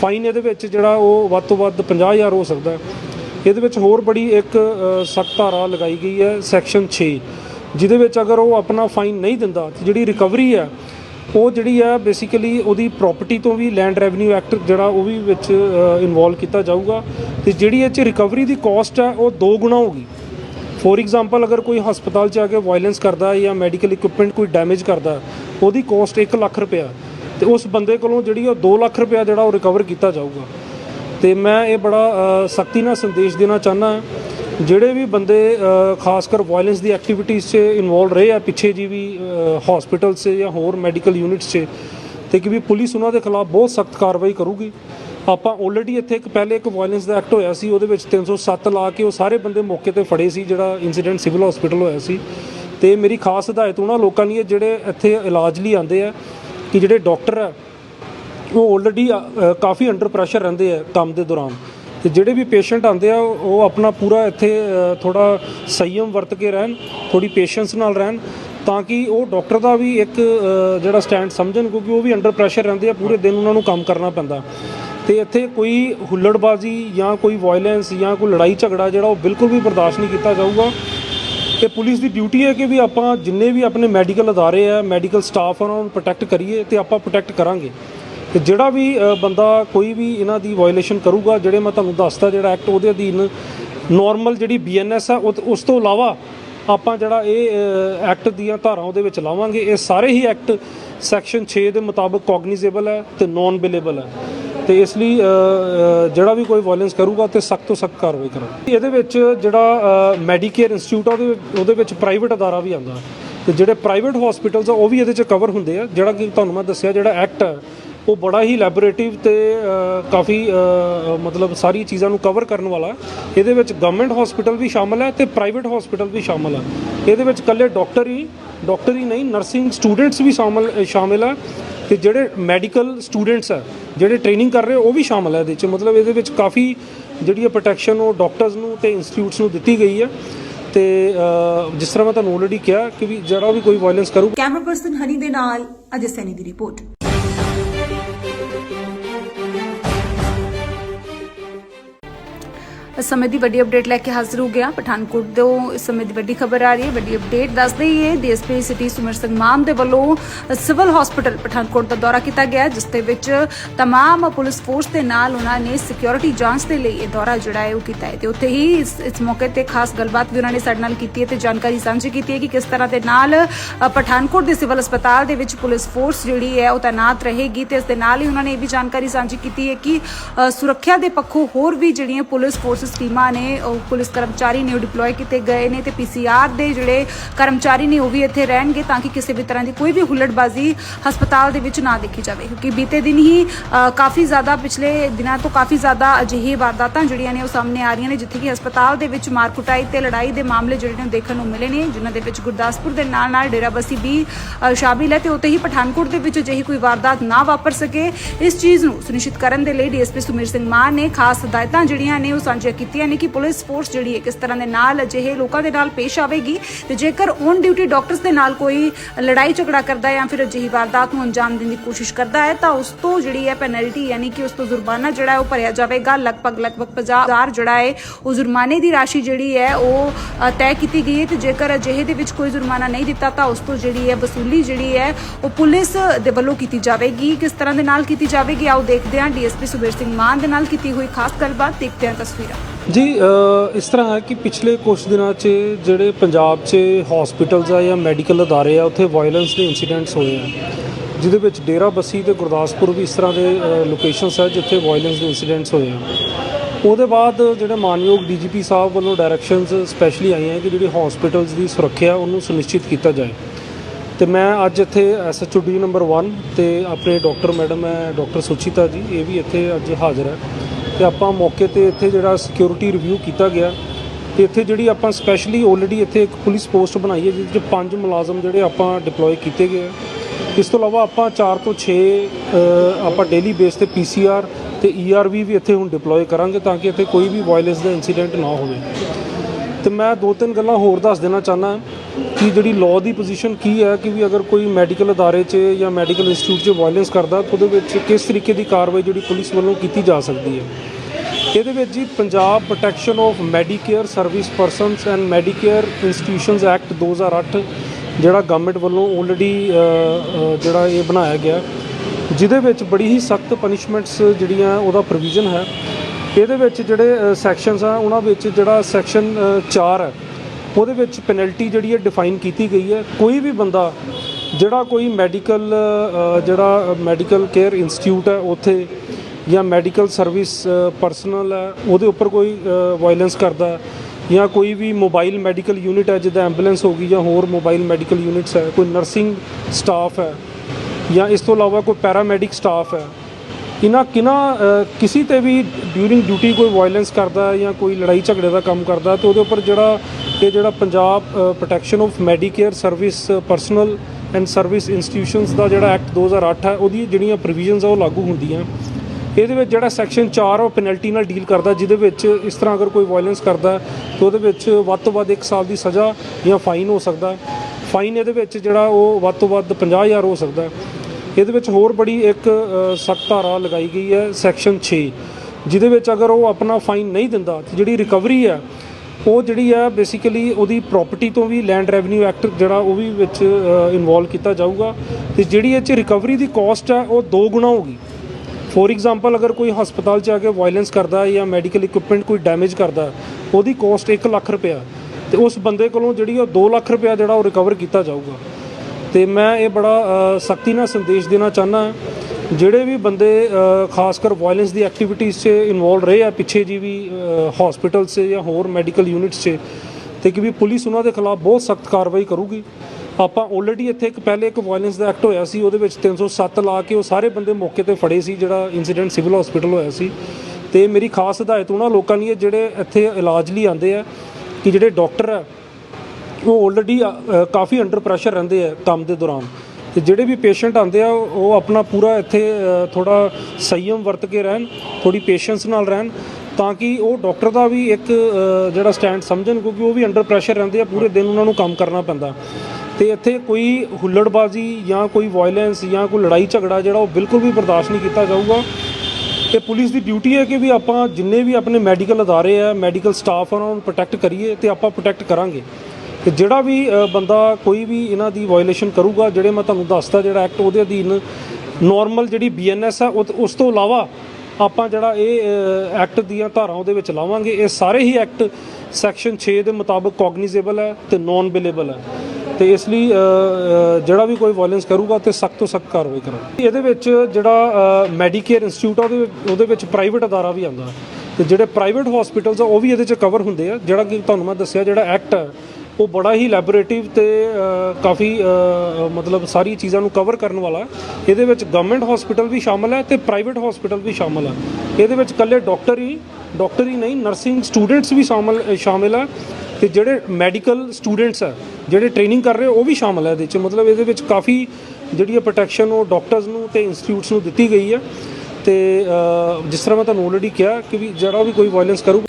ਫਾਈਨ ਇਹਦੇ ਵਿੱਚ ਜਿਹੜਾ ਉਹ ਵੱਧ ਤੋਂ ਵੱਧ 50000 ਹੋ ਸਕਦਾ। ਇਹਦੇ ਵਿੱਚ ਹੋਰ ਬੜੀ ਇੱਕ ਸਖਤ ਧਾਰਾ ਲਗਾਈ ਗਈ ਹੈ ਸੈਕਸ਼ਨ 6 ਜਿਹਦੇ ਵਿੱਚ ਅਗਰ ਉਹ ਆਪਣਾ ਫਾਈਨ ਨਹੀਂ ਦਿੰਦਾ, ਤੇ ਜਿਹੜੀ ਰਿਕਵਰੀ ਹੈ, ਉਹ ਜਿਹੜੀ ਹੈ ਬੇਸਿਕਲੀ ਉਹਦੀ ਪ੍ਰਾਪਰਟੀ ਤੋਂ ਵੀ ਲੈਂਡ ਰੈਵਨਿਊ ਐਕਟ ਜਿਹੜਾ ਉਹ ਵੀ ਵਿੱਚ ਇਨਵੋਲਵ ਕੀਤਾ ਜਾਊਗਾ, ਤੇ ਜਿਹੜੀ ਇਹ ਚ ਰਿਕਵਰੀ ਦੀ ਕਾਸਟ ਹੈ, ਉਹ ਦੋ ਗੁਣਾ ਹੋਗੀ ਫੋਰ ਐਗਜ਼ਾਮਪਲ ਅਗਰ ਕੋਈ ਹਸਪਤਾਲ 'ਚ ਆ ਕੇ ਵਾਇਲੈਂਸ ਕਰਦਾ ਹੈ ਜਾਂ ਮੈਡੀਕਲ ਇਕਵਿਪਮੈਂਟ ਕੋਈ ਡੈਮੇਜ ਕਰਦਾ ਉਹਦੀ ਕੋਸਟ 1 ਲੱਖ ਰੁਪਇਆ, ਤੇ ਉਸ ਬੰਦੇ ਕੋਲੋਂ ਜਿਹੜੀ ਉਹ 2 ਲੱਖ ਰੁਪਇਆ ਜਿਹੜਾ ਉਹ ਰਿਕਵਰ ਕੀਤਾ ਜਾਊਗਾ। ਤੇ ਮੈਂ ਇਹ ਬੜਾ ਸਖਤੀ ਨਾਲ ਸੰਦੇਸ਼ ਦੇਣਾ ਚਾਹੁੰਦਾ ਜਿਹੜੇ ਵੀ ਬੰਦੇ ਖਾਸ ਕਰ ਵਾਇਲੈਂਸ ਦੀ ਐਕਟੀਵਿਟੀਜ਼ 'ਚ ਇਨਵੋਲਵ ਰਹੇ ਆ, ਪਿੱਛੇ ਜੀ ਵੀ ਹਸਪੀਟਲ 'ਚ ਜਾਂ ਹੋਰ ਮੈਡੀਕਲ ਯੂਨਿਟਸ 'ਚ, ਤੇ ਕਿ ਵੀ ਪੁਲਿਸ ਉਹਨਾਂ ਦੇ ਖਿਲਾਫ ਬਹੁਤ ਸਖਤ ਕਾਰਵਾਈ ਕਰੂਗੀ। ਆਪਾਂ ਆਲਰੇਡੀ ਇੱਥੇ ਇੱਕ, ਪਹਿਲੇ ਇੱਕ ਵਾਇਲੈਂਸ ਦਾ ਐਕਟ ਹੋਇਆ ਸੀ, ਉਹਦੇ ਵਿੱਚ 307 ਲਾ ਕੇ ਉਹ ਸਾਰੇ ਬੰਦੇ ਮੌਕੇ ਤੇ ਫੜੇ ਸੀ, ਜਿਹੜਾ ਇਨਸੀਡੈਂਟ ਸਿਵਲ ਹਸਪੀਟਲ ਹੋਇਆ ਸੀ। ਤੇ ਮੇਰੀ ਖਾਸ ਹਦਾਇਤ ਉਹਨਾਂ ਲੋਕਾਂ ਦੀ ਹੈ, ਜਿਹੜੇ ਇੱਥੇ ਇਲਾਜ ਲਈ ਆਉਂਦੇ ਆ, ਕਿ ਜਿਹੜੇ ਡਾਕਟਰ ਆ ਉਹ ਆਲਰੇਡੀ ਕਾਫੀ ਅੰਡਰ ਪ੍ਰੈਸ਼ਰ ਰਹਿੰਦੇ ਆ ਕੰਮ ਦੇ ਦੌਰਾਨ। ਤੇ ਜਿਹੜੇ ਵੀ ਪੇਸ਼ੈਂਟ ਆਉਂਦੇ ਆ, ਉਹ ਆਪਣਾ ਪੂਰਾ ਇੱਥੇ ਥੋੜਾ ਸੰਯਮ ਵਰਤ ਕੇ ਰਹਿਣ ਥੋੜੀ ਪੇਸ਼ੈਂਸ ਨਾਲ ਰਹਿਣ, ਤਾਂ ਕਿ ਉਹ ਡਾਕਟਰ ਦਾ ਵੀ ਇੱਕ ਜਿਹੜਾ ਸਟੈਂਡ ਸਮਝਣ, ਕਿਉਂਕਿ ਉਹ ਵੀ ਅੰਡਰ ਪ੍ਰੈਸ਼ਰ ਰਹਿੰਦੇ ਆ, ਪੂਰੇ ਦਿਨ ਉਹਨਾਂ ਨੂੰ ਕੰਮ ਕਰਨਾ ਪੈਂਦਾ। ਤੇ ਇੱਥੇ ਕੋਈ ਹੁੱਲੜਬਾਜ਼ੀ ਜਾਂ ਕੋਈ ਵਾਇਲੈਂਸ ਜਾਂ ਕੋਈ ਲੜਾਈ ਝਗੜਾ ਜਿਹੜਾ, ਉਹ ਬਿਲਕੁਲ ਵੀ ਬਰਦਾਸ਼ਤ ਨਹੀਂ ਕੀਤਾ ਜਾਊਗਾ। ਤੇ ਪੁਲਿਸ ਦੀ ਡਿਊਟੀ ਹੈ ਕਿ ਵੀ ਆਪਾਂ ਜਿੰਨੇ ਵੀ ਆਪਣੇ ਮੈਡੀਕਲ ਅਦਾਰੇ ਆ ਮੈਡੀਕਲ ਸਟਾਫ ਆ ਉਹਨਾਂ ਨੂੰ ਪ੍ਰੋਟੈਕਟ ਕਰੀਏ ਤੇ ਆਪਾਂ ਪ੍ਰੋਟੈਕਟ ਕਰਾਂਗੇ। ਤੇ ਜਿਹੜਾ ਵੀ ਬੰਦਾ ਕੋਈ ਵੀ ਇਹਨਾਂ ਦੀ ਵਾਇਲੇਸ਼ਨ ਕਰੂਗਾ, ਜਿਹੜੇ ਮੈਂ ਤੁਹਾਨੂੰ ਦੱਸਦਾ ਜਿਹੜਾ ਐਕਟ ਉਹਦੇ ਅਧੀਨ ਨਾਰਮਲ ਜਿਹੜੀ ਬੀਐਨਐਸ ਆ, ਉਹ- ਉਸ ਤੋਂ ਇਲਾਵਾ ਆਪਾਂ ਜਿਹੜਾ ਇਹ ਐਕਟ ਦੀਆਂ ਧਾਰਾਂ ਉਹਦੇ ਵਿੱਚ ਲਾਵਾਂਗੇ। ਇਹ ਸਾਰੇ ਹੀ ਐਕਟ ਸੈਕਸ਼ਨ 6 ਦੇ ਮੁਤਾਬਕ ਕੋਗਨੀਜ਼ੇਬਲ ਹੈ ਤੇ ਨਾਨ ਬਿਲੇਬਲ ਹੈ। ਤੇ ਇਸ ਲਈ ਜਿਹੜਾ ਵੀ ਕੋਈ ਵਾਇਲੈਂਸ ਕਰੂਗਾ ਤੇ ਸਖਤ ਤੋਂ ਸਖਤ ਕਾਰਵਾਈ ਕਰਾਂਗੇ ਇਹਦੇ ਵਿੱਚ ਜਿਹੜਾ ਮੈਡੀਕੇਅਰ ਇੰਸਟੀਚਿਊਟ ਆ, ਉਹਦੇ ਉਹਦੇ ਵਿੱਚ ਪ੍ਰਾਈਵੇਟ ਅਦਾਰਾ ਵੀ ਆਉਂਦਾ। ਤੇ ਜਿਹੜੇ ਪ੍ਰਾਈਵੇਟ ਹਸਪੀਟਲਸ ਆ, ਉਹ ਵੀ ਇਹਦੇ ਚ ਕਵਰ ਹੁੰਦੇ ਆ। ਜਿਹੜਾ ਕਿ ਤੁਹਾਨੂੰ ਮੈਂ ਦੱਸਿਆ ਜਿਹੜਾ ਐਕਟ ਹੈ ਉਹ ਬੜਾ ਹੀ ਲੈਬੋਰੇਟਿਵ ਤੇ ਕਾਫੀ ਮਤਲਬ ਸਾਰੀ ਚੀਜ਼ਾਂ ਨੂੰ ਕਵਰ ਕਰਨ ਵਾਲਾ ਇਹਦੇ ਵਿੱਚ ਗਵਰਨਮੈਂਟ ਹਸਪੀਟਲ ਵੀ ਸ਼ਾਮਲ ਹੈ ਤੇ ਪ੍ਰਾਈਵੇਟ ਹਸਪੀਟਲ ਵੀ ਸ਼ਾਮਲ ਹੈ। ਇਹਦੇ ਵਿੱਚ ਇਕੱਲੇ ਡਾਕਟਰ ਹੀ ਡਾਕਟਰ ਹੀ ਨਹੀਂ ਨਰਸਿੰਗ ਸਟੂਡੈਂਟਸ ਵੀ ਸ਼ਾਮਲ ਸ਼ਾਮਿਲ ਹੈ ਤੇ ਜਿਹੜੇ ਮੈਡੀਕਲ ਸਟੂਡੈਂਟਸ ਹੈ, ਜਿਹੜੇ ਟ੍ਰੇਨਿੰਗ ਕਰ ਰਹੇ, ਉਹ ਵੀ ਸ਼ਾਮਲ ਹੈ ਇਹਦੇ ਵਿੱਚ। ਮਤਲਬ ਇਹਦੇ ਵਿੱਚ ਕਾਫੀ ਜਿਹੜੀ ਪ੍ਰੋਟੈਕਸ਼ਨ ਉਹ ਡਾਕਟਰਸ ਨੂੰ ਤੇ ਇੰਸਟੀਚਿਊਟਸ ਨੂੰ ਦਿੱਤੀ ਗਈ ਹੈ ਤੇ ਜਿਸ ਤਰ੍ਹਾਂ ਮੈਂ ਤੁਹਾਨੂੰ ਆਲਰੇਡੀ ਕਿਹਾ ਕਿ ਵੀ ਜਿਹੜਾ ਵੀ ਕੋਈ ਵਾਇਲੈਂਸ ਕਰੂ ਕੈਮਰਾ ਪਰਸਨ ਹਨੀ ਦੇ ਨਾਲ, ਅਜੇ ਸੈਨੀ ਦੀ ਰਿਪੋਰਟ ਇਸ ਸਮੇਂ ਦੀ ਵੱਡੀ ਅਪਡੇਟ ਲੈ ਕੇ ਹਾਜ਼ਰ ਹੋ ਗਿਆ ਪਠਾਨਕੋਟ ਤੋਂ। ਇਸ ਸਮੇਂ ਦੀ ਵੱਡੀ ਖਬਰ ਆ ਰਹੀ ਹੈ, ਵੱਡੀ ਅਪਡੇਟ ਦੱਸ ਰਹੀ ਹੈ ਡੀਐਸਪੀ ਸਿਟੀ ਸੁਮਰ ਸਿੰਘ ਮਾਨ ਦੇ ਵੱਲੋਂ ਸਿਵਲ ਹਸਪੀਟਲ ਪਠਾਨਕੋਟ ਦਾ ਦੌਰਾ ਕੀਤਾ ਗਿਆ, ਜਿਸ ਦੇ ਵਿੱਚ ਤਮਾਮ ਪੁਲਿਸ ਫੋਰਸ ਦੇ ਨਾਲ ਉਹਨਾਂ ਨੇ ਸਿਕਿਉਰਿਟੀ ਜਾਂਚ ਦੇ ਲਈ ਇਹ ਦੌਰਾ ਜਿਹੜਾ ਹੈ ਉਹ ਕੀਤਾ ਹੈ। ਤੇ ਉੱਥੇ ਹੀ ਇਸ ਇਸ ਮੌਕੇ ਤੇ ਖਾਸ ਗੱਲਬਾਤ ਵੀ ਉਹਨਾਂ ਨੇ ਸਾਡੇ ਨਾਲ ਕੀਤੀ ਹੈ ਤੇ ਜਾਣਕਾਰੀ ਸਾਂਝੀ ਕੀਤੀ ਹੈ ਕਿ ਕਿਸ ਤਰ੍ਹਾਂ ਦੇ ਨਾਲ ਪਠਾਨਕੋਟ ਦੇ ਸਿਵਲ ਹਸਪਤਾਲ ਦੇ ਵਿੱਚ ਪੁਲਿਸ ਫੋਰਸ ਜਿਹੜੀ ਹੈ ਉਹ ਤਾਇਨਾਤ ਰਹੇਗੀ ਤੇ ਇਸ ਦੇ ਨਾਲ ਹੀ ਉਹਨਾਂ ਨੇ ਇਹ ਵੀ ਜਾਣਕਾਰੀ ਸਾਂਝੀ ਕੀਤੀ ਹੈ ਕਿ ਸੁਰੱਖਿਆ ਦੇ ਪੱਖੋਂ ਹੋਰ ਵੀ ਜਿਹੜੀਆਂ ਪੁਲਿਸ ਫੋਰਸ ਟੀਮਾਂ ਨੇ, ਉਹ ਪੁਲਿਸ ਕਰਮਚਾਰੀ ਨੇ ਉਹ ਡਿਪਲੋਏ ਕੀਤੇ ਗਏ ਨੇ ਤੇ ਪੀਸੀਆਰ ਦੇ ਜਿਹੜੇ ਕਰਮਚਾਰੀ ਨੇ ਉਹ ਵੀ ਇੱਥੇ ਰਹਿਣਗੇ ਤਾਂ ਕਿ ਕਿਸੇ ਵੀ ਤਰ੍ਹਾਂ ਦੀ ਕੋਈ ਵੀ ਹੁੱਲੜਬਾਜ਼ੀ ਹਸਪਤਾਲ ਦੇ ਵਿੱਚ ਨਾ ਦੇਖੀ ਜਾਵੇ। ਕਿਉਂਕਿ ਬੀਤੇ ਦਿਨ ਹੀ ਕਾਫੀ ਜ਼ਿਆਦਾ ਪਿਛਲੇ ਦਿਨਾਂ ਤੋਂ ਕਾਫੀ ਜ਼ਿਆਦਾ ਅਜਿਹੀ ਵਾਰਦਾਤਾਂ ਜਿਹੜੀਆਂ ਨੇ ਉਹ ਸਾਹਮਣੇ ਆ ਰਹੀਆਂ ਨੇ, ਜਿੱਥੇ ਕਿ ਹਸਪਤਾਲ ਦੇ ਵਿੱਚ ਮਾਰ ਕੁਟਾਈ ਤੇ ਲੜਾਈ ਦੇ ਮਾਮਲੇ ਜਿਹੜੇ ਨੇ ਉਹ ਦੇਖਣ ਨੂੰ ਮਿਲੇ ਨੇ, ਜਿਨ੍ਹਾਂ ਦੇ ਵਿੱਚ ਗੁਰਦਾਸਪੁਰ ਦੇ ਨਾਲ ਨਾਲ ਡੇਰਾਬੱਸੀ ਵੀ ਸ਼ਾਮਿਲ ਹੈ ਤੇ ਉੱਥੇ ਹੀ ਪਠਾਨਕੋਟ ਦੇ ਵਿੱਚ ਅਜਿਹੀ ਕੋਈ ਵਾਰਦਾਤ ਨਾ ਵਾਪਰ ਸਕੇ। ਇਸ ਚੀਜ਼ ਨੂੰ ਸੁਨਿਸ਼ਚਿਤ ਕਰਨ ਦੇ ਲਈ ਡੀਐਸਪੀ ਸੁਮੀਰ ਸਿੰਘ ਮਾਨ ਨੇ ਖਾਸ ਹਦਾਇਤਾਂ ਜਿਹੜੀਆਂ ਨੇ ਉਹ ਸਾਂਝੇ ਕੀਤੀਆਂ ਨੇ ਕਿ ਪੁਲਿਸ ਫੋਰਸ ਜਿਹੜੀ ਹੈ ਕਿਸ ਤਰ੍ਹਾਂ ਦੇ ਨਾਲ ਅਜਿਹੇ ਲੋਕਾਂ ਦੇ ਨਾਲ ਪੇਸ਼ ਆਵੇਗੀ ਤੇ ਜੇਕਰ ਔਨ ਡਿਊਟੀ ਡਾਕਟਰਸ ਦੇ ਨਾਲ ਕੋਈ ਲੜਾਈ ਝਗੜਾ ਕਰਦਾ ਹੈ ਜਾਂ ਫਿਰ ਅਜਿਹੀ ਵਾਰਦਾਤ ਨੂੰ ਅੰਜਾਮ ਦੇਣ ਦੀ ਕੋਸ਼ਿਸ਼ ਕਰਦਾ ਹੈ, ਤਾਂ ਉਸ ਤੋਂ ਜਿਹੜੀ ਹੈ ਪੈਨਲਟੀ ਯਾਨੀ ਕਿ ਉਸ ਤੋਂ ਜੁਰਮਾਨਾ ਜਿਹੜਾ ਹੈ ਉਹ ਭਰਿਆ ਜਾਵੇਗਾ। ਲਗਭਗ ਲਗਭਗ 50000 ਜਿਹੜਾ ਹੈ ਉਹ ਜੁਰਮਾਨੇ ਦੀ ਰਾਸ਼ੀ ਜਿਹੜੀ ਹੈ ਉਹ ਤੈਅ ਕੀਤੀ ਗਈ ਹੈ ਤੇ ਜੇਕਰ ਅਜਿਹੇ ਦੇ ਵਿੱਚ ਕੋਈ ਜੁਰਮਾਨਾ ਨਹੀਂ ਦਿੱਤਾ, ਤਾਂ ਉਸ ਤੋਂ ਜਿਹੜੀ ਹੈ ਵਸੂਲੀ ਜਿਹੜੀ ਹੈ ਉਹ ਪੁਲਿਸ ਦੇ ਵੱਲੋਂ ਕੀਤੀ ਜਾਵੇਗੀ। ਕਿਸ ਤਰ੍ਹਾਂ ਦੇ ਨਾਲ ਕੀਤੀ ਜਾਵੇਗੀ, ਆਓ ਦੇਖਦੇ ਹਾਂ ਡੀਐਸਪੀ ਸੁਬੀਰ ਸਿੰਘ ਮਾਨ ਦੇ ਨਾਲ ਕੀਤੀ ਹੋਈ ਖਾਸ ਗੱਲਬਾਤ, ਦੇਖਦੇ ਹਾਂ ਤਸਵੀਰਾਂ। ਜੀ ਇਸ ਤਰ੍ਹਾਂ ਹੈ ਕਿ ਪਿਛਲੇ ਕੁਝ ਦਿਨਾਂ 'ਚ ਜਿਹੜੇ ਪੰਜਾਬ 'ਚ ਹਸਪੀਟਲਸ ਆ ਜਾਂ ਮੈਡੀਕਲ ਅਦਾਰੇ ਆ, ਉੱਥੇ ਵਾਇਲੈਂਸ ਦੇ ਇਨਸੀਡੈਂਟਸ ਹੋਏ ਆ। ਜਿਹਦੇ ਵਿੱਚ ਡੇਰਾ ਬੱਸੀ ਤੇ ਗੁਰਦਾਸਪੁਰ ਵੀ ਇਸ ਤਰ੍ਹਾਂ ਦੇ ਲੋਕੇਸ਼ਨਸ ਆ ਜਿੱਥੇ ਵਾਇਲੈਂਸ ਦੇ ਇਨਸੀਡੈਂਟਸ ਹੋਏ ਆ। ਉਹਦੇ ਬਾਅਦ ਜਿਹੜੇ ਮਾਨਯੋਗ ਡੀਜੀਪੀ ਸਾਹਿਬ ਵੱਲੋਂ ਡਾਇਰੈਕਸ਼ਨਸ ਸਪੈਸ਼ਲੀ ਆਈਆਂ ਕਿ ਜਿਹੜੀ ਹਸਪੀਟਲਸ ਦੀ ਸੁਰੱਖਿਆ ਉਹਨੂੰ ਸੁਨਿਸ਼ਚਿਤ ਕੀਤਾ ਜਾਏ। ਤੇ ਮੈਂ ਅੱਜ ਇੱਥੇ ਐਸਐਚਓ ਡੀ ਨੰਬਰ 1 ਤੇ ਆਪਣੇ ਡਾਕਟਰ ਮੈਡਮ ਹੈ ਡਾਕਟਰ ਸੁਚਿਤਾ ਜੀ, ਇਹ ਵੀ ਇੱਥੇ ਅੱਜ ਹਾਜ਼ਰ ਹੈ। ਤੇ ਆਪਾਂ ਮੌਕੇ ਤੇ ਇੱਥੇ ਜਿਹੜਾ ਸਿਕਿਉਰਿਟੀ ਰਿਵਿਊ ਕੀਤਾ ਗਿਆ ਤੇ ਇੱਥੇ ਜਿਹੜੀ ਆਪਾਂ ਸਪੈਸ਼ਲੀ ਆਲਰੇਡੀ ਇੱਥੇ ਇੱਕ ਪੁਲਿਸ ਪੋਸਟ ਬਣਾਈ ਹੈ, ਜਿਹਦੇ 'ਚ ਪੰਜ ਮੁਲਾਜ਼ਮ ਜਿਹੜੇ ਆਪਾਂ ਡਿਪਲੋਏ ਕੀਤੇ ਗਏ ਇਸ ਤੋਂ ਇਲਾਵਾ ਆਪਾਂ 4 ਤੋਂ 6 ਆਪਾਂ ਡੇਲੀ ਬੇਸ ਤੇ ਪੀਸੀਆਰ ਤੇ ਈਆਰਵੀ ਵੀ ਇੱਥੇ ਹੁਣ ਡਿਪਲੋਏ ਕਰਾਂਗੇ ਤਾਂ ਕਿ ਇੱਥੇ ਕੋਈ ਵੀ ਵਾਇਲੈਂਸ ਦਾ ਇਨਸੀਡੈਂਟ ਨਾ ਹੋਵੇ। ਤੇ ਮੈਂ ਦੋ ਤਿੰਨ ਗੱਲਾਂ ਹੋਰ ਦੱਸ ਦੇਣਾ ਚਾਹਨਾ ਕਿ ਜਿਹੜੀ ਲਾਅ ਦੀ ਪੋਜੀਸ਼ਨ ਕੀ ਹੈ ਕਿ ਵੀ ਅਗਰ ਕੋਈ ਮੈਡੀਕਲ ਅਦਾਰੇ 'ਚ ਜਾਂ ਮੈਡੀਕਲ ਇੰਸਟੀਚਿਊਟ 'ਚ ਵਾਇਲੈਂਸ ਕਰਦਾ, ਤਾਂ ਉਹਦੇ ਵਿੱਚ ਕਿਸ ਤਰੀਕੇ ਦੀ ਕਾਰਵਾਈ ਜਿਹੜੀ ਪੁਲਿਸ ਵੱਲੋਂ ਕੀਤੀ ਜਾ ਸਕਦੀ ਹੈ? ਇਹਦੇ ਵਿੱਚ ਜੀ Punjab protection of medicare service persons and medicare institutions act 2008 ਜਿਹੜਾ ਗਵਰਨਮੈਂਟ ਵੱਲੋਂ ਆਲਰੇਡੀ ਜਿਹੜਾ ਇਹ ਬਣਾਇਆ ਗਿਆ, ਜਿਹਦੇ ਵਿੱਚ ਬੜੀ ਹੀ ਸਖਤ ਪਨਿਸ਼ਮੈਂਟਸ ਜਿਹੜੀਆਂ ਉਹਦਾ ਪ੍ਰੋਵੀਜ਼ਨ ਹੈ। ਇਹਦੇ ਵਿੱਚ ਜਿਹੜੇ ਸੈਕਸ਼ਨਸ ਆ, ਉਹਨਾਂ ਵਿੱਚ ਜਿਹੜਾ ਸੈਕਸ਼ਨ 4 ਹੈ ਉਹਦੇ ਵਿੱਚ ਪੈਨਲਟੀ ਜਿਹੜੀ ਹੈ ਡਿਫਾਈਨ ਕੀਤੀ ਗਈ ਹੈ। ਕੋਈ ਵੀ ਬੰਦਾ ਜਿਹੜਾ ਕੋਈ ਮੈਡੀਕਲ ਜਿਹੜਾ ਮੈਡੀਕਲ ਕੇਅਰ ਇੰਸਟੀਚਿਊਟ ਹੈ ਉੱਥੇ ਜਾਂ ਮੈਡੀਕਲ ਸਰਵਿਸ ਪਰਸਨਲ ਹੈ ਉਹਦੇ ਉੱਪਰ ਕੋਈ ਵਾਇਲੈਂਸ ਕਰਦਾ ਜਾਂ ਕੋਈ ਵੀ ਮੋਬਾਈਲ ਮੈਡੀਕਲ ਯੂਨਿਟ ਹੈ ਜਿੱਦਾਂ ਐਂਬੂਲੈਂਸ ਹੋ ਗਈ ਜਾਂ ਹੋਰ ਮੋਬਾਈਲ ਮੈਡੀਕਲ ਯੂਨਿਟਸ ਹੈ ਕੋਈ ਨਰਸਿੰਗ ਸਟਾਫ ਹੈ ਜਾਂ ਇਸ ਤੋਂ ਇਲਾਵਾ ਕੋਈ ਪੈਰਾਮੈਡਿਕ ਸਟਾਫ ਹੈ ਇਹਨਾਂ ਕਿਨਾਂ ਅ, ਕਿਸੇ ਤੇ ਵੀ ਡਿਊਰਿੰਗ ਡਿਊਟੀ ਕੋਈ ਵਾਇਲੈਂਸ ਕਰਦਾ ਜਾਂ ਕੋਈ ਲੜਾਈ ਝਗੜੇ ਦਾ ਕੰਮ ਕਰਦਾ ਹੈ ਤੇ ਉਹਦੇ ਉੱਪਰ ਜਿਹੜਾ ਇਹ ਜਿਹੜਾ Punjab protection of medicare service personal and service institutions ਦਾ ਜਿਹੜਾ ਐਕਟ 2008 ਹੈ, ਉਹਦੀ ਜਿਹੜੀਆਂ ਪ੍ਰੋਵੀਜ਼ਨਸ ਆ, ਉਹ ਲਾਗੂ ਹੁੰਦੀਆਂ। ਇਹਦੇ ਵਿੱਚ ਜਿਹੜਾ ਸੈਕਸ਼ਨ 4 ਉਹ ਪੈਨਲਟੀ ਨਾਲ ਡੀਲ ਕਰਦਾ, ਜਿਹਦੇ ਵਿੱਚ ਇਸ ਤਰ੍ਹਾਂ ਅਗਰ ਕੋਈ ਵਾਇਲੈਂਸ ਕਰਦਾ, ਤਾਂ ਉਹਦੇ ਵਿੱਚ ਵੱਧ ਤੋਂ ਵੱਧ 1 ਸਾਲ ਦੀ ਸਜ਼ਾ ਜਾਂ ਫਾਈਨ ਹੋ ਸਕਦਾ। ਫਾਈਨ ਇਹਦੇ ਵਿੱਚ ਜਿਹੜਾ ਉਹ ਵੱਧ ਤੋਂ ਵੱਧ 50000 ਹੋ ਸਕਦਾ। ਇਹਦੇ ਵਿੱਚ ਹੋਰ ਬੜੀ ਇੱਕ ਸਖਤ ਧਾਰਾ ਲਗਾਈ ਗਈ ਹੈ ਸੈਕਸ਼ਨ 6 ਜਿਹਦੇ ਵਿੱਚ ਅਗਰ ਉਹ ਆਪਣਾ ਫਾਈਨ ਨਹੀਂ ਦਿੰਦਾ, ਤੇ ਜਿਹੜੀ ਰਿਕਵਰੀ ਹੈ ਉਹ ਜਿਹੜੀ ਹੈ ਬੇਸਿਕਲੀ ਉਹਦੀ ਪ੍ਰਾਪਰਟੀ ਤੋਂ ਵੀ ਲੈਂਡ ਰੈਵਨਿਊ ਐਕਟ ਜਿਹੜਾ ਉਹ ਵੀ ਵਿੱਚ ਇਨਵੋਲਵ ਕੀਤਾ ਜਾਊਗਾ। ਤੇ ਜਿਹੜੀ ਇਹ ਚ ਰਿਕਵਰੀ ਦੀ ਕਾਸਟ ਹੈ ਉਹ ਦੋ ਗੁਣਾ ਹੋਗੀ ਫੋਰ ਐਗਜ਼ਾਮਪਲ ਅਗਰ ਕੋਈ ਹਸਪਤਾਲ 'ਚ ਆ ਕੇ ਵਾਇਲੈਂਸ ਕਰਦਾ ਜਾਂ ਮੈਡੀਕਲ ਇਕਵਿਪਮੈਂਟ ਕੋਈ ਡੈਮੇਜ ਕਰਦਾ ਉਹਦੀ ਕਾਸਟ 1 ਲੱਖ ਰੁਪਇਆ। ਤੇ ਉਸ ਬੰਦੇ ਕੋਲੋਂ ਜਿਹੜੀ ਉਹ 2 ਲੱਖ ਰੁਪਇਆ ਜਿਹੜਾ ਉਹ ਰਿਕਵਰ ਕੀਤਾ ਜਾਊਗਾ। ਤੇ ਮੈਂ ਇਹ ਬੜਾ ਸਖਤੀ ਨਾਲ ਸੰਦੇਸ਼ ਦੇਣਾ ਚਾਹੁੰਦਾ ਜਿਹੜੇ ਵੀ ਬੰਦੇ ਖਾਸ ਕਰ ਵਾਇਲੈਂਸ ਦੀ ਐਕਟੀਵਿਟੀਜ਼ 'ਚ ਇਨਵੋਲਵ ਰਹੇ ਆ, ਪਿੱਛੇ ਜੀ ਵੀ ਹਸਪੀਟਲ 'ਚ ਜਾਂ ਹੋਰ ਮੈਡੀਕਲ ਯੂਨਿਟਸ 'ਚ, ਤੇ ਕਿ ਵੀ ਪੁਲਿਸ ਉਹਨਾਂ ਦੇ ਖਿਲਾਫ ਬਹੁਤ ਸਖਤ ਕਾਰਵਾਈ ਕਰੂਗੀ। ਆਪਾਂ ਆਲਰੇਡੀ ਇੱਥੇ ਇੱਕ ਪਹਿਲੇ ਇੱਕ ਵਾਇਲੈਂਸ ਦਾ ਐਕਟ ਹੋਇਆ ਸੀ, ਉਹਦੇ ਵਿੱਚ 307 ਲਾ ਕੇ ਉਹ ਸਾਰੇ ਬੰਦੇ ਮੌਕੇ ਤੇ ਫੜੇ ਸੀ, ਜਿਹੜਾ ਇਨਸੀਡੈਂਟ ਸਿਵਲ ਹਸਪੀਟਲ ਹੋਇਆ ਸੀ। ਤੇ ਮੇਰੀ ਖਾਸ ਹਦਾਇਤ ਉਹਨਾਂ ਲੋਕਾਂ ਲਈ ਹੈ, ਜਿਹੜੇ ਇੱਥੇ ਇਲਾਜ ਲਈ ਆਉਂਦੇ ਆ, ਕਿ ਜਿਹੜੇ ਡਾਕਟਰ ਆ, ਉਹ ਆਲਰੇਡੀ ਕਾਫੀ ਅੰਡਰ ਪ੍ਰੈਸ਼ਰ ਰਹਿੰਦੇ ਆ ਕੰਮ ਦੇ ਦੌਰਾਨ। ਤੇ ਜਿਹੜੇ ਵੀ ਪੇਸ਼ੈਂਟ ਆਉਂਦੇ ਆ, ਉਹ ਆਪਣਾ ਪੂਰਾ ਇੱਥੇ ਥੋੜਾ ਸੰਯਮ ਵਰਤ ਕੇ ਰਹਿਣ ਥੋੜੀ ਪੇਸ਼ੈਂਸ ਨਾਲ ਰਹਿਣ, ਤਾਂ ਕਿ ਉਹ ਡਾਕਟਰ ਦਾ ਵੀ ਇੱਕ ਜਿਹੜਾ ਸਟੈਂਡ ਸਮਝਣ, ਕਿਉਂਕਿ ਉਹ ਵੀ ਅੰਡਰ ਪ੍ਰੈਸ਼ਰ ਰਹਿੰਦੇ ਆ, ਪੂਰੇ ਦਿਨ ਉਹਨਾਂ ਨੂੰ ਕੰਮ ਕਰਨਾ ਪੈਂਦਾ। ਤੇ ਇੱਥੇ ਕੋਈ ਹੁੱਲੜਬਾਜ਼ੀ ਜਾਂ ਕੋਈ ਵਾਇਲੈਂਸ ਜਾਂ ਕੋਈ ਲੜਾਈ ਝਗੜਾ ਜਿਹੜਾ, ਉਹ ਬਿਲਕੁਲ ਵੀ ਬਰਦਾਸ਼ਤ ਨਹੀਂ ਕੀਤਾ ਜਾਊਗਾ। ਤੇ ਪੁਲਿਸ ਦੀ ਡਿਊਟੀ ਹੈ ਕਿ ਵੀ ਆਪਾਂ ਜਿੰਨੇ ਵੀ ਆਪਣੇ ਮੈਡੀਕਲ ਅਦਾਰੇ ਆ ਮੈਡੀਕਲ ਸਟਾਫ ਆ, ਉਹਨਾਂ ਨੂੰ ਪ੍ਰੋਟੈਕਟ ਕਰੀਏ ਤੇ ਆਪਾਂ ਪ੍ਰੋਟੈਕਟ ਕਰਾਂਗੇ। ਤੇ ਜਿਹੜਾ ਵੀ ਬੰਦਾ ਕੋਈ ਵੀ ਇਹਨਾਂ ਦੀ ਵਾਇਓਲੇਸ਼ਨ ਕਰੂਗਾ, ਜਿਹੜੇ ਮੈਂ ਤੁਹਾਨੂੰ ਦੱਸਦਾ ਜਿਹੜਾ ਐਕਟ ਉਹਦੇ ਅਧੀਨ ਨਾਰਮਲ ਜਿਹੜੀ ਬੀਐਨਐਸ ਆ, ਉਹ- ਉਸ ਤੋਂ ਇਲਾਵਾ ਆਪਾਂ ਜਿਹੜਾ ਇਹ ਐਕਟ ਦੀਆਂ ਧਾਰਾਵਾਂ ਉਹਦੇ ਵਿੱਚ ਲਾਵਾਂਗੇ। ਇਹ ਸਾਰੇ ਹੀ ਐਕਟ ਸੈਕਸ਼ਨ 6 ਦੇ ਮੁਤਾਬਕ ਕੋਗਨੀਜ਼ੇਬਲ ਹੈ ਤੇ ਨਾਨ ਬਿਲੇਬਲ ਹੈ। ਤੇ ਇਸ ਲਈ ਜਿਹੜਾ ਵੀ ਕੋਈ ਵਾਇਲੈਂਸ ਕਰੂਗਾ ਤੇ ਸਖਤ ਤੋਂ ਸਖਤ ਕਾਰਵਾਈ ਕਰਾਂਗੇ। ਇਹਦੇ ਵਿੱਚ ਜਿਹੜਾ ਮੈਡੀਕੇਅਰ ਇੰਸਟੀਚਿਊਟ ਆ, ਉਹਦੇ ਉਹਦੇ ਵਿੱਚ ਪ੍ਰਾਈਵੇਟ ਅਦਾਰਾ ਵੀ ਆਉਂਦਾ। ਤੇ ਜਿਹੜੇ ਪ੍ਰਾਈਵੇਟ ਹਸਪੀਟਲਸ ਆ, ਉਹ ਵੀ ਇਹਦੇ ਚ ਕਵਰ ਹੁੰਦੇ ਆ। ਜਿਹੜਾ ਕਿ ਤੁਹਾਨੂੰ ਮੈਂ ਦੱਸਿਆ ਜਿਹੜਾ ਐਕਟ ਹੈ ਉਹ ਬੜਾ ਹੀ ਲੈਬੋਰੇਟਿਵ ਤੇ ਕਾਫੀ ਮਤਲਬ ਸਾਰੀ ਚੀਜ਼ਾਂ ਨੂੰ ਕਵਰ ਕਰਨ ਵਾਲਾ ਇਹਦੇ ਵਿੱਚ ਗਵਰਨਮੈਂਟ ਹਸਪੀਟਲ ਵੀ ਸ਼ਾਮਲ ਹੈ ਤੇ ਪ੍ਰਾਈਵੇਟ ਹਸਪੀਟਲ ਵੀ ਸ਼ਾਮਲ ਹੈ। ਇਹਦੇ ਵਿੱਚ ਇਕੱਲੇ ਡਾਕਟਰ ਹੀ ਡਾਕਟਰ ਹੀ ਨਹੀਂ ਨਰਸਿੰਗ ਸਟੂਡੈਂਟਸ ਵੀ ਸ਼ਾਮਲ ਸ਼ਾਮਿਲ ਹੈ ਤੇ ਜਿਹੜੇ ਮੈਡੀਕਲ ਸਟੂਡੈਂਟਸ ਹੈ, ਜਿਹੜੇ ਟ੍ਰੇਨਿੰਗ ਕਰ ਰਹੇ, ਉਹ ਵੀ ਸ਼ਾਮਲ ਹੈ ਇਹਦੇ ਵਿੱਚ। ਮਤਲਬ ਇਹਦੇ ਵਿੱਚ ਕਾਫੀ ਜਿਹੜੀ ਪ੍ਰੋਟੈਕਸ਼ਨ ਉਹ ਡਾਕਟਰਸ ਨੂੰ ਤੇ ਇੰਸਟੀਚਿਊਟਸ ਨੂੰ ਦਿੱਤੀ ਗਈ ਹੈ। ਤੇ ਜਿਸ ਤਰ੍ਹਾਂ ਮੈਂ ਤੁਹਾਨੂੰ ਆਲਰੇਡੀ ਕਿਹਾ ਕਿ ਵੀ ਜਿਹੜਾ ਵੀ ਕੋਈ ਵਾਇਲੈਂਸ ਕਰੂ